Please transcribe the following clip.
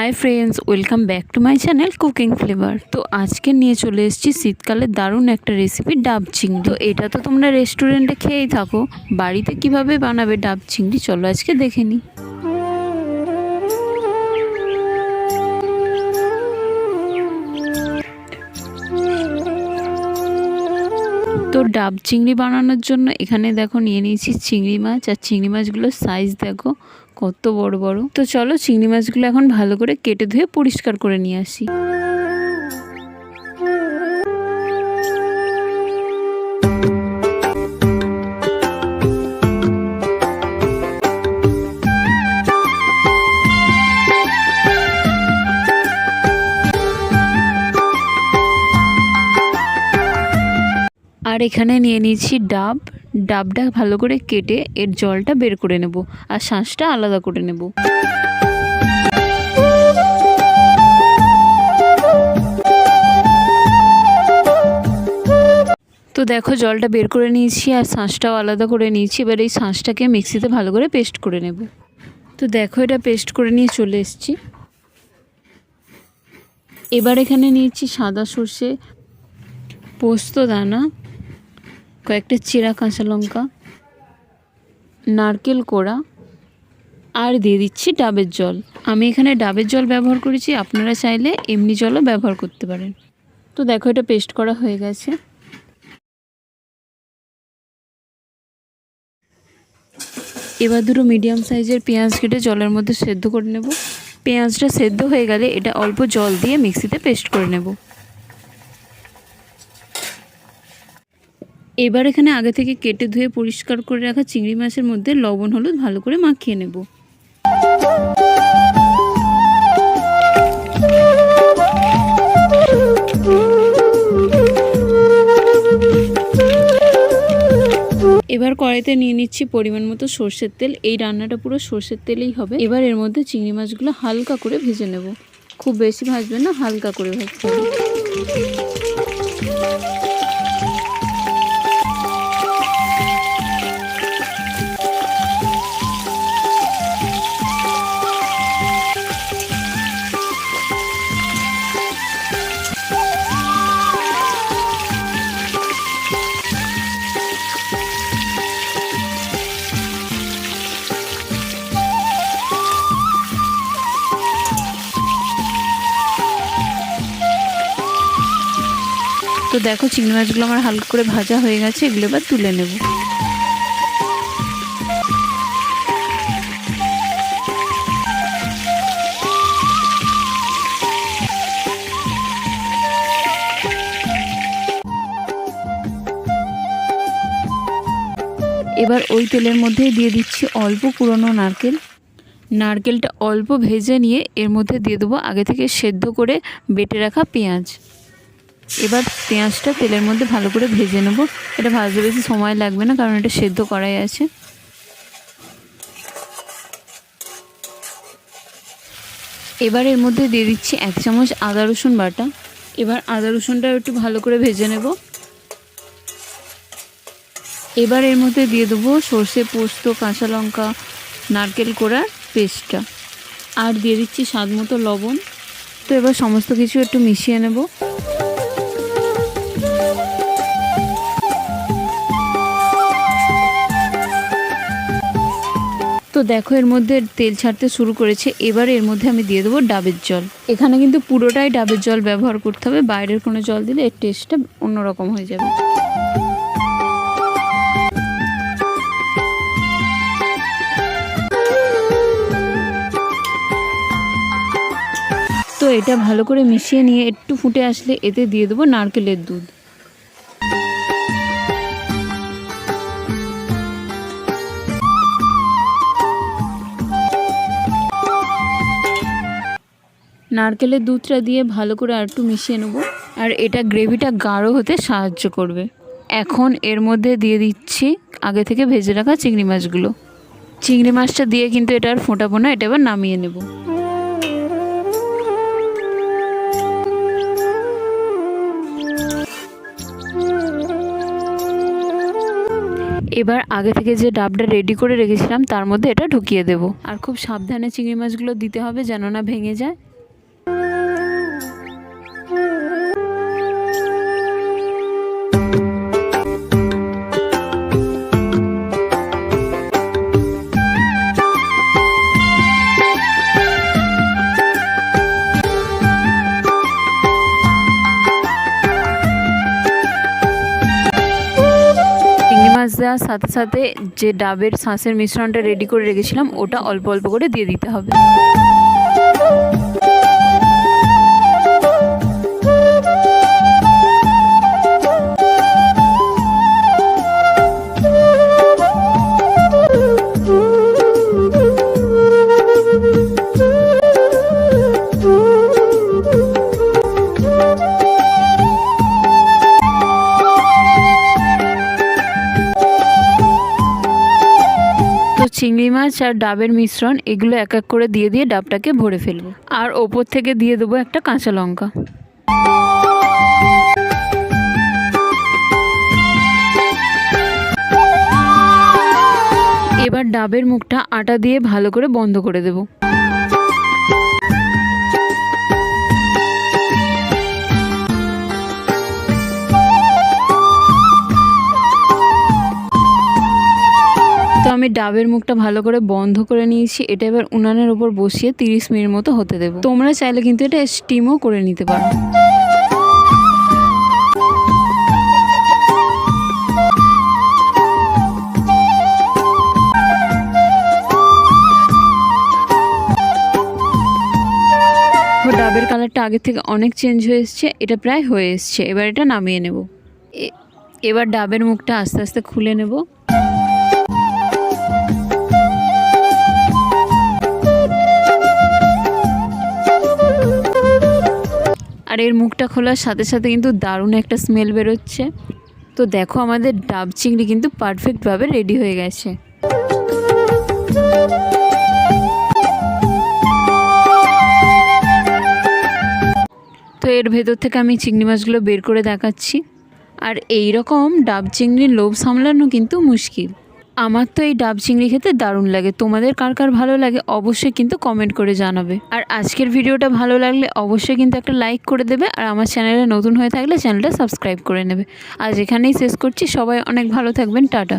Hi friends welcome back to my channel cooking flavour তো আজকে নিয়ে চলে এসেছি শীতকালে দারুণ একটা রেসিপি ডাব চিংড়ি। তো এটা তো তোমরা রেস্টুরেন্টে খেয়েই থাকো। বাড়িতে কীভাবে বানাবে ডাব চিংড়ি, চলো আজকে দেখে নিই। ডাব চিংড়ি বানানোর জন্য এখানে দেখো নিয়ে নিয়েছি চিংড়ি মাছ, আর চিংড়ি মাছগুলোর সাইজ দেখো কত বড় বড়। তো চলো চিংড়ি মাছগুলো এখন ভালো করে কেটে ধুয়ে পরিষ্কার করে নিয়ে আসি। আর এখানে নিয়ে নিয়েছি ডাব। ডাবটা ভালো করে কেটে এর জলটা বের করে নেব আর শাঁসটা আলাদা করে নেব। তো দেখো জলটা বের করে নিয়েছি আর শাঁসটাও আলাদা করে নিয়েছি। এবার এই শাঁসটাকে মিক্সিতে ভালো করে পেস্ট করে নেব। তো দেখো এটা পেস্ট করে নিয়ে চলে এসেছি। এবার এখানে নিয়েছি সাদা সর্ষে পোস্ত দানা। কয়েকটা চিরা কাঁচা লঙ্কা, নারকেল কোড়া, আর দিয়ে দিচ্ছি ডাবের জল। আমি এখানে ডাবের জল ব্যবহার করেছি, আপনারা চাইলে এমনি জলও ব্যবহার করতে পারেন। তো দেখো, এটা পেস্ট করা হয়ে গেছে। এবার দুটো মিডিয়াম সাইজের পেঁয়াজ কেটে জলের মধ্যে সেদ্ধ করে নেব। পেঁয়াজটা সেদ্ধ হয়ে গেলে এটা অল্প জল দিয়ে মিক্সিতে পেস্ট করে নেব। এবার এখানে আগে থেকে কেটে ধুয়ে পরিষ্কার করে রাখা চিংড়ি মাছের মধ্যে লবণ, হলুদ ভালো করে মাখিয়ে নেব। এবার কড়াইতে নিয়ে নিচ্ছি পরিমাণ মতো সর্ষের তেল। এই রান্নাটা পুরো সর্ষের তেলেই হবে। এবার এর মধ্যে চিংড়ি মাছগুলো হালকা করে ভেজে নেব। খুব বেশি ভাজবে না, হালকা করে ভাজতে হবে। তো দেখো চিংড়ি মাছগুলো আমার হালকা করে ভাজা হয়ে গেছে, এগুলো এবার তুলে নেব। এবার ওই তেলের মধ্যে দিয়ে দিচ্ছি অল্প পুরনো নারকেল। নারকেলটা অল্প ভেজে নিয়ে এর মধ্যে দিয়ে দেবো আগে থেকে সেদ্ধ করে বেটে রাখা পেঁয়াজ। এবার পেঁয়াজটা তেলের মধ্যে ভালো করে ভেজে নেব। এটা ভাজতে বেশি সময় লাগবে না, কারণ এটা সেদ্ধ করাই আছে। এবার এর মধ্যে দিয়ে দিচ্ছি এক চামচ আদা রসুন বাটা। এবার আদা রসুনটা একটু ভালো করে ভেজে নেব। এবার এর মধ্যে দিয়ে দেবো সর্ষে পোস্ত, কাঁচা লঙ্কা, নারকেল কোড়ার পেস্টটা। আর দিয়ে দিচ্ছি স্বাদ মতো লবণ। তো এবার সমস্ত কিছু একটু মিশিয়ে নেব। তো দেখো, এর মধ্যে তেল ছাড়তে শুরু করেছে। এবার এর মধ্যে আমি দিয়ে দেবো ডাবের জল। এখানে কিন্তু পুরোটাই ডাবের জল ব্যবহার করতে হবে। বাইরের কোনো জল দিলে এর টেস্টটা অন্যরকম হয়ে যাবে। তো এটা ভালো করে মিশিয়ে নিয়ে একটু ফুটে আসলে এতে দিয়ে দেবো নারকেলের দুধ। নারকেলের দুধটা দিয়ে ভালো করে আর একটু মিশিয়ে নেব। আর এটা গ্রেভিটা গাঢ় হতে সাহায্য করবে। এখন এর মধ্যে দিয়ে দিচ্ছি আগে থেকে ভেজে রাখা চিংড়ি মাছগুলো। চিংড়ি মাছটা দিয়ে কিন্তু এটা আর ফোটাবো না, এটা এবার নামিয়ে নেব। এবার আগে থেকে যে ডাবটা রেডি করে রেখেছিলাম, তার মধ্যে এটা ঢুকিয়ে দেব। আর খুব সাবধানে চিংড়ি মাছগুলো দিতে হবে যেন না ভেঙে যায়। মাছ দেওয়ার সাথে সাথে যে ডাবের শাঁসের মিশ্রণটা রেডি করে রেখেছিলাম, ওটা অল্প অল্প করে দিয়ে দিতে হবে। চিংড়ি মাছ আর ডাবের মিশ্রণ, এগুলো এক এক করে দিয়ে দিয়ে ডাবটাকে ভরে ফেলব। আর ওপর থেকে দিয়ে দেবো একটা কাঁচা লঙ্কা। এবার ডাবের মুখটা আটা দিয়ে ভালো করে বন্ধ করে দেবো। আমি ডাবের মুখটা ভালো করে বন্ধ করে নিয়েছি, এটা এবার উনানের ওপর বসিয়ে তিরিশ মিনিট মতো হতে দেবো। তোমরা চাইলে কিন্তু এটা স্টিমও করে নিতে পারো। ডাবের কালারটা আগের থেকে অনেক চেঞ্জ হয়ে এসছে, এটা প্রায় হয়ে এসছে, এবার এটা নামিয়ে নেব। এবার ডাবের মুখটা আস্তে আস্তে খুলে নেব। আর এর মুখটা খোলার সাথে সাথে কিন্তু দারুণ একটা স্মেল বেরোচ্ছে। তো দেখো আমাদের ডাব চিংড়ি কিন্তু পারফেক্টভাবে রেডি হয়ে গেছে। তো এর ভেতর থেকে আমি চিংড়ি মাছগুলো বের করে দেখাচ্ছি। আর এই রকম ডাব চিংড়ির লোভ সামলানো কিন্তু মুশকিল। আমার তো এই ডাব চিংড়ি খেতে দারুণ লাগে। তোমাদের কার কার ভালো লাগে অবশ্যই কিন্তু কমেন্ট করে জানাবে। আর আজকের ভিডিওটা ভালো লাগলে অবশ্যই কিন্তু একটা লাইক করে দেবে আর আমার চ্যানেলে নতুন হয়ে থাকলে চ্যানেলটা সাবস্ক্রাইব করে নেবে। আজ এখানেই শেষ করছি। সবাই অনেক ভালো থাকবেন। টাটা।